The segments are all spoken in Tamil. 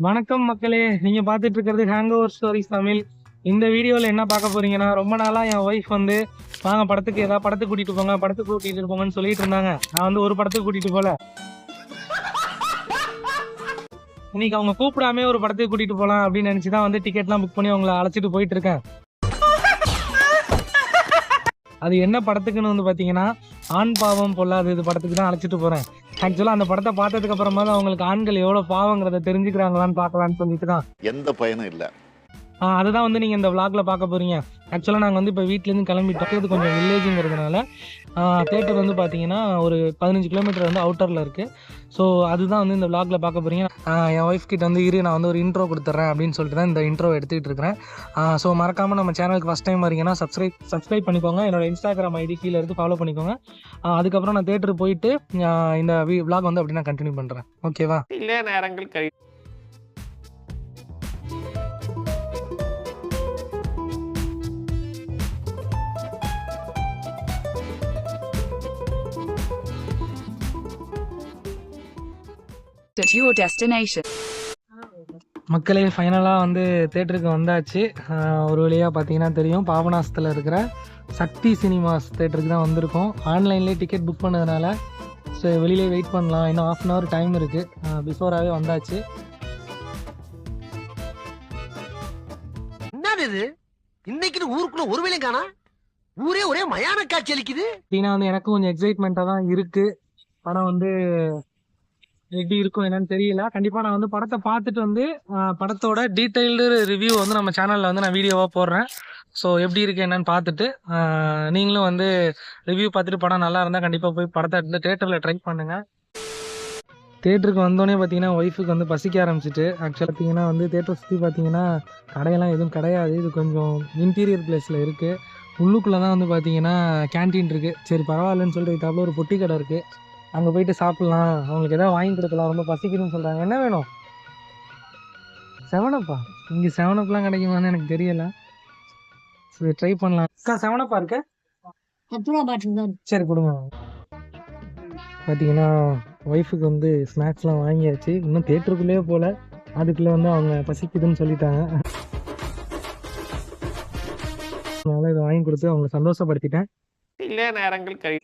வணக்கம் மக்களே. நீங்கள் பார்த்துட்டு இருக்கிறது ஹேங் ஓவர் ஸ்டோரிஸ் தமிழ். இந்த வீடியோவில் என்ன பார்க்க போறீங்கன்னா ரொம்ப நாளாக என் ஒய்ஃப் வந்து வாங்க படத்துக்கு ஏதாவது படத்துக்கு கூட்டிட்டு போங்க படத்துக்கு கூட்டிட்டு போங்கன்னு சொல்லிட்டு இருந்தாங்க. நான் வந்து ஒரு படத்துக்கு கூட்டிட்டு போல. இன்னைக்கு அவங்க கூப்பிடாம ஒரு படத்துக்கு கூட்டிட்டு போகலாம் அப்படின்னு நினச்சி தான் வந்து டிக்கெட்லாம் புக் பண்ணி அவங்கள அழைச்சிட்டு போயிட்டு இருக்கேன். அது என்ன படத்துக்குன்னு வந்து பார்த்தீங்கன்னா ஆண் பாவம் பொல்லாது இது படத்துக்கு தான் அழைச்சிட்டு போகிறேன் ஆக்சுவலாக அந்த படத்தை பார்த்ததுக்கு அப்புறமா தான் அவங்களுக்கு ஆண்கள் எவ்வளோ பாவங்கிறத தெரிஞ்சுக்கிறாங்களான்னு பார்க்கலான்னு சொல்லிட்டு தான். எந்த பயனும் இல்லை. ஆ, அதுதான் வந்து நீங்கள் இந்த vlogல பார்க்க போகிறீங்க ஆக்சுவலாக நாங்கள் வந்து இப்போ வீட்டிலேருந்து கிளம்பிட்டோம். இது கொஞ்சம் வில்லேஜுங்கிறதுனால தேட்டர் வந்து பார்த்தீங்கன்னா ஒரு பதினஞ்சு கிலோமீட்டர் வந்து அவுட்டரில் இருக்குது ஸோ அதுதான் வந்து இந்த விளாகில் பார்க்க போகிறீங்க என் ஒய்ஃப் கிட்ட வந்து இரு நான் வந்து ஒரு இன்ட்ரோ கொடுத்துட்றேன் அப்படின்னு சொல்லிட்டு தான் இந்த இன்ட்ரோ எடுத்துகிட்டு இருக்கிறேன். ஸோ மறக்காமல் நம்ம சேனலுக்கு ஃபஸ்ட் டைம் வரீங்கன்னா சப்ஸ்கிரைப் சப்ஸ்கிரைப் பண்ணிக்கோங்க. என்னோட இன்ஸ்டாகிராம் ஐடி கீழே இருந்து ஃபாலோ பண்ணிக்கோங்க. அதுக்கப்புறம் நான் தேட்டருக்கு போயிட்டு இந்த விளாக் வந்து அப்படி நான் கண்டினியூ பண்ணுறேன் ஓகேவா இல்லை நேரங்கள் கழி at your destination. மக்களே ஃபைனலாக வந்து தேட்டருக்கு வந்தாச்சு. ஒரு வழியாக பார்த்தீங்கன்னா தெரியும். பாபநாசத்தில் இருக்கிற சக்தி சினிமாஸ் தேட்டருக்கு தான் வந்திருக்கோம். ஆன்லைன்லேயே டிக்கெட் புக் பண்ணதுனால ஸோ வெளியிலே வெயிட் பண்ணலாம். இன்னும் ஆஃப் அன் ஹவர் டைம் இருக்குது பிஃபோராகவே வந்தாச்சு. என்னது இது? இன்னைக்குன்னு ஊருக்குள்ள ஒரு வேலையும் காணா? ஊரே ஒரே மயான காட்சி அளிக்குது. பார்த்தீங்கன்னா வந்து எனக்கும் கொஞ்சம் எக்ஸைட்மெண்ட்டாக தான் இருக்குது படம் வந்து எப்படி இருக்கும் என்னன்னு தெரியல. கண்டிப்பாக நான் வந்து படத்தை பார்த்துட்டு வந்து படத்தோட டீட்டெயில்டு ரிவ்யூ வந்து நம்ம சேனலில் வந்து நான் வீடியோவாக போடுறேன். ஸோ எப்படி இருக்குது என்னன்னு பார்த்துட்டு நீங்களும் வந்து ரிவ்யூ பார்த்துட்டு படம் நல்லா இருந்தால் கண்டிப்பாக போய் படத்தை வந்து தேட்டரில் ட்ரை பண்ணுங்கள் தேட்டருக்கு வந்தோடனே பார்த்தீங்கன்னா ஒய்ஃபுக்கு வந்து பசிக்க ஆரம்பிச்சிட்டு ஆக்சுவலாக பார்த்தீங்கன்னா வந்து தேட்டர் சுற்றி பார்த்தீங்கன்னா கடையெல்லாம் எதுவும் கிடையாது. இது கொஞ்சம் இன்டீரியர் பிளேஸில் இருக்குது உள்ளுக்குள்ளே தான் வந்து பார்த்தீங்கன்னா கேன்டீன் இருக்குது சரி பரவாயில்லன்னு சொல்லிட்டு இதுக்காப்புல ஒரு பொட்டி கடை இருக்குது அங்கே போயிட்டு சாப்பிட்லாம். அவங்களுக்கு எதாவது வாங்கி கொடுக்கலாம். ரொம்ப பசிக்குதுன்னு சொல்கிறாங்க என்ன வேணும்? செவனப்பா இங்கே செவனப்லாம் கிடைக்குமான்னு எனக்கு தெரியல. சரி ட்ரை பண்ணலாம். அக்கா செவனப்பா இருக்க? சரி கொடுங்க. பார்த்தீங்கன்னா ஒய்ஃபுக்கு வந்து ஸ்நாக்ஸ்லாம் வாங்கியாச்சு. இன்னும் தேட்டருக்குள்ளேயே போகல அதுக்குள்ளே வந்து அவங்க பசிக்குதுன்னு சொல்லிட்டாங்க. அதனால இதை வாங்கி கொடுத்து அவங்களை சந்தோஷப்படுத்திட்டேன். சில நேரங்கள் கழி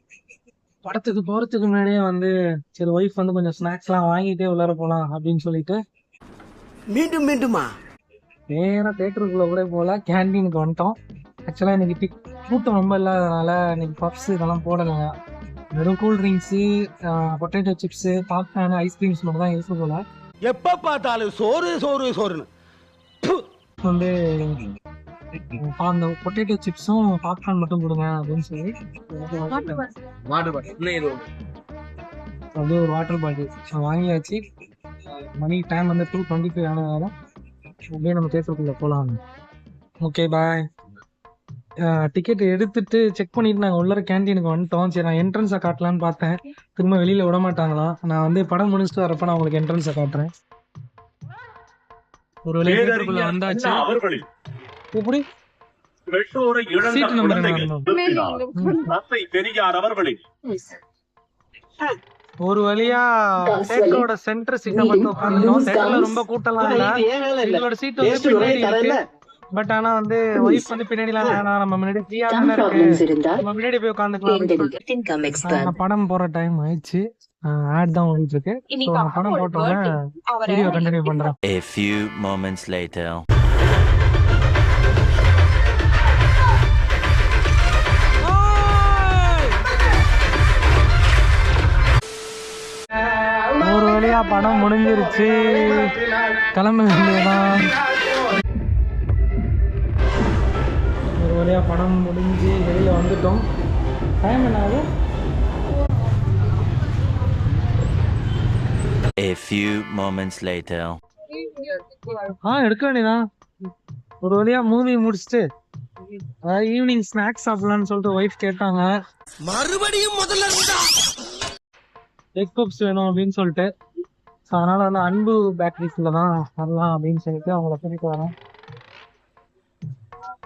படத்துக்கு போகிறதுக்கு முன்னாடியே வந்து சரி ஒய்ஃப் வந்து கொஞ்சம் ஸ்நாக்ஸ்லாம் வாங்கிட்டே உள்ளார போகலாம் அப்படின்னு சொல்லிட்டு மீண்டும் மீண்டுமா? நேராக தேட்டருக்குள்ளே கூட போகல கேன்டீனுக்கு வந்துட்டோம். ஆக்சுவலாக இன்னைக்கு டிக் கூட்டம் ரொம்ப இல்லாதனால இன்னைக்கு பப்ஸ் இதெல்லாம் போடலைங்க. வெறும் cool drinks potato chips popcorn ice creams மட்டும் தான் இருக்கு போல. எப்ப பார்த்தாலும் சோறு சோறு சோறுன்னு. வந்து அந்த பொட்டேட்டோ சிப்ஸும் பாப்கார்ன் மட்டும் கொடுங்க அப்படின்னு சொல்லி. அப்படியே ஒரு வாட்டர் பாட்டில் வாங்கியாச்சு. மணி டைம் வந்து டூ டுவெண்ட்டி ஃபைவ் ஆனதால அப்படியே நம்ம தேட்டருக்குள்ளே போகலாம் ஓகே பாய் டிக்கெட் எடுத்துட்டு செக் பண்ணிட்டு நாங்கள் உள்ளர கேண்டீனுக்கு வந்துட்டோம். சரி நான் என்ட்ரன்ஸை காட்டலான்னு பார்த்தேன். திரும்ப வெளியில் விட மாட்டாங்களாம் நான் வந்து படம் முடிச்சுட்டு வரப்ப நான் உங்களுக்கு என்ட்ரன்ஸை காட்டுறேன். ஒரு வழி தேட்டருக்குள்ள வந்தாச்சு. பெற்றோரை இழந்த குழந்தைகள் பெரியார் அவர்களின் ஒரு வழியா தேட்டரோட சென்டர் சீட்டை பார்த்து உட்காந்துட்டோம் தேட்டர்ல ரொம்ப கூட்டம்லாம் இல்ல எங்களோட சீட் வந்து பின்னாடி இருக்கு பட் ஆனா வந்து ஒய்ஃப் வந்து பின்னாடிலாம் வேணாம் நம்ம முன்னாடி ஃப்ரீயா தானே இருக்கு நம்ம முன்னாடி போய் உட்காந்துக்கலாம் படம் போற டைம் ஆயிடுச்சு ஆட் தான் ஓடிட்டு இருக்கு படம் போட்டோன்னே வீடியோ கண்டினியூ பண்றேன் A few moments later. படம் முடிஞ்சிருச்சு. கிளம்ப வேண்டியதான் ஒரு வழியா படம் முடிஞ்சு வெளியில வந்துட்டோம். டைம் என்ன ஆகும் A few moments later. ஆ எடுக்க வேண்டியதான் ஒரு வழியா மூவி முடிச்சுட்டு ஈவினிங் ஸ்நாக்ஸ் சாப்பிடலாம்னு சொல்லிட்டு ஒய்ஃப் கேட்டாங்க. மறுபடியும் முதல்ல இருந்தா? எக் பப்ஸ் வேணும் அப்படின்னு சொல்லிட்டு. ஸோ அதனால வந்து அன்பு பேக்கரிஸில் தான் வரலாம் அப்படின்னு சொல்லிட்டு அவங்கள கூட்டிட்டு வரேன்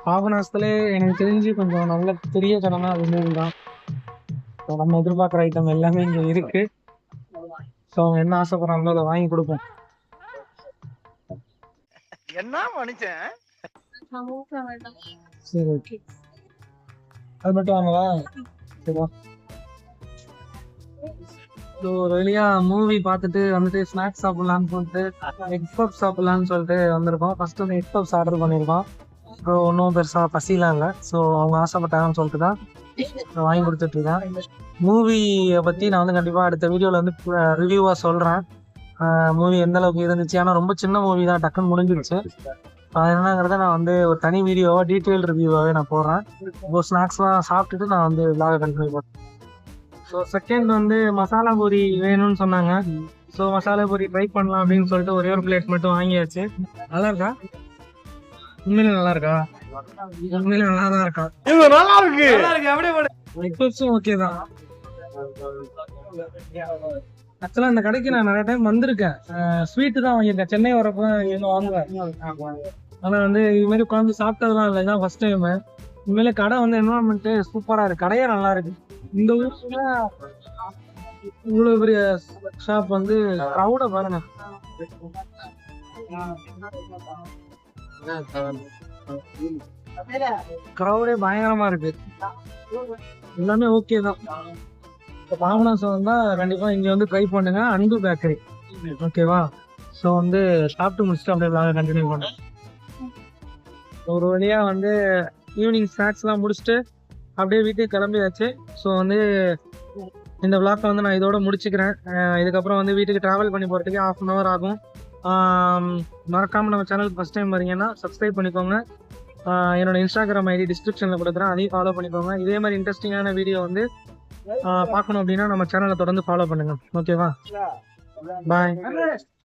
பாபநாசத்துல எனக்கு தெரிஞ்சு கொஞ்சம் நல்ல பெரிய கடனா அது தான். So, நம்ம எதிர்பார்க்குற ஐட்டம் எல்லாமே இங்கே இருக்கு. ஸோ அவங்க என்ன ஆசைப்படுறாங்களோ அதை வாங்கி கொடுப்போம். என்ன மனுஷன்? சரி ஓகே அது மட்டும் வாங்கவா? சரிவா ஸோ ஒரு வழியாக மூவி பார்த்துட்டு வந்துட்டு ஸ்நாக்ஸ் சாப்பிடலான்னு சொல்லிட்டு எக் பப்ஸ் சாப்பிட்லான்னு சொல்லிட்டு வந்திருக்கோம். ஃபர்ஸ்ட் வந்து எக் பப்ஸ் ஆர்டர் பண்ணியிருக்கோம். ஸோ ஒன்றும் பெருசாக பசிலாம் இல்லை. ஸோ அவங்க ஆசைப்பட்டாங்கன்னு சொல்லிட்டு தான் வாங்கி கொடுத்துட்ருக்கேன் மூவியை பற்றி நான் வந்து கண்டிப்பாக அடுத்த வீடியோவில் வந்து ரிவ்யூவாக சொல்கிறேன் மூவி எந்த அளவுக்கு இருந்துச்சு? ஆனால் ரொம்ப சின்ன மூவி தான். டக்குன்னு முடிஞ்சிருச்சு. அது என்னங்கிறத நான் வந்து ஒரு தனி வீடியோவாக டீட்டெயில் ரிவ்யூவாகவே நான் போடுறேன். இப்போ ஸ்நாக்ஸ்லாம் சாப்பிட்டுட்டு நான் வந்து விலாக கண்டினியூ பண்ணுறேன் ஸோ செகண்ட் வந்து மசாலா பூரி வேணும்னு சொன்னாங்க. ஸோ மசாலா பூரி ட்ரை பண்ணலாம் அப்படின்னு சொல்லிட்டு ஒரே ஒரு பிளேட் மட்டும் வாங்கியாச்சு. நல்லா இருக்கா? உண்மையில நல்லா இருக்கா? உண்மையில நல்லா தான் இருக்கா? நல்லா இருக்கு. நல்லா இருக்கு. அப்படியே எக்ஸ்பெக்ட்ஸும் ஓகே தான். ஆக்சுவலாக இந்த கடைக்கு நான் நிறைய டைம் வந்திருக்கேன். ஸ்வீட்டு தான் வாங்கியிருக்கேன். சென்னை வரப்போ இன்னும் வாங்குவேன். ஆனால் வந்து இது மாதிரி உட்காந்து சாப்பிட்டதுலாம் இல்லை இதான் ஃபர்ஸ்ட் டைம் உண்மையில கடை வந்து என்வரான்மெண்ட்டு சூப்பராக இருக்கு. கடையே நல்லா இருக்கு. இந்த ஊர்ல இவ்வளோ பெரிய ஷாப் வந்து க்ரௌடை பாருங்க. க்ரௌடே பயங்கரமா இருக்கு. எல்லாமே ஓகே தான். இப்போ பாபநாசம் வந்தால் கண்டிப்பாக இங்கே வந்து ட்ரை பண்ணுங்க. அன்பு பேக்கரி ஓகேவா ஸோ வந்து சாப்பிட்டு முடிச்சுட்டு அப்படியே கண்டினியூ பண்ணுறேன் ஒரு வழியாக வந்து ஈவினிங் ஸ்நாக்ஸ்லாம் முடிச்சுட்டு அப்படியே வீட்டுக்கு கிளம்பியாச்சு. ஸோ வந்து இந்த விளாக்கை வந்து நான் இதோட முடிச்சுக்கிறேன். இதுக்கப்புறம் வந்து வீட்டுக்கு ட்ராவல் பண்ணி போகிறதுக்கு ஆஃப் அன் ஹவர் ஆகும். ஆம், மறக்காம நம்ம சேனலுக்கு ஃபஸ்ட் டைம் வரீங்கன்னா சப்ஸ்கிரைப் பண்ணிக்கோங்க. என்னோட இன்ஸ்டாகிராம் ஐடி டிஸ்கிரிப்ஷனில் கொடுக்குறேன் அதையும் ஃபாலோ பண்ணிக்கோங்க. இதே மாதிரி இன்ட்ரெஸ்டிங்கான வீடியோ வந்து பார்க்கணும் அப்படின்னா நம்ம சேனலை தொடர்ந்து ஃபாலோ பண்ணுங்க. ஓகேவா பாய்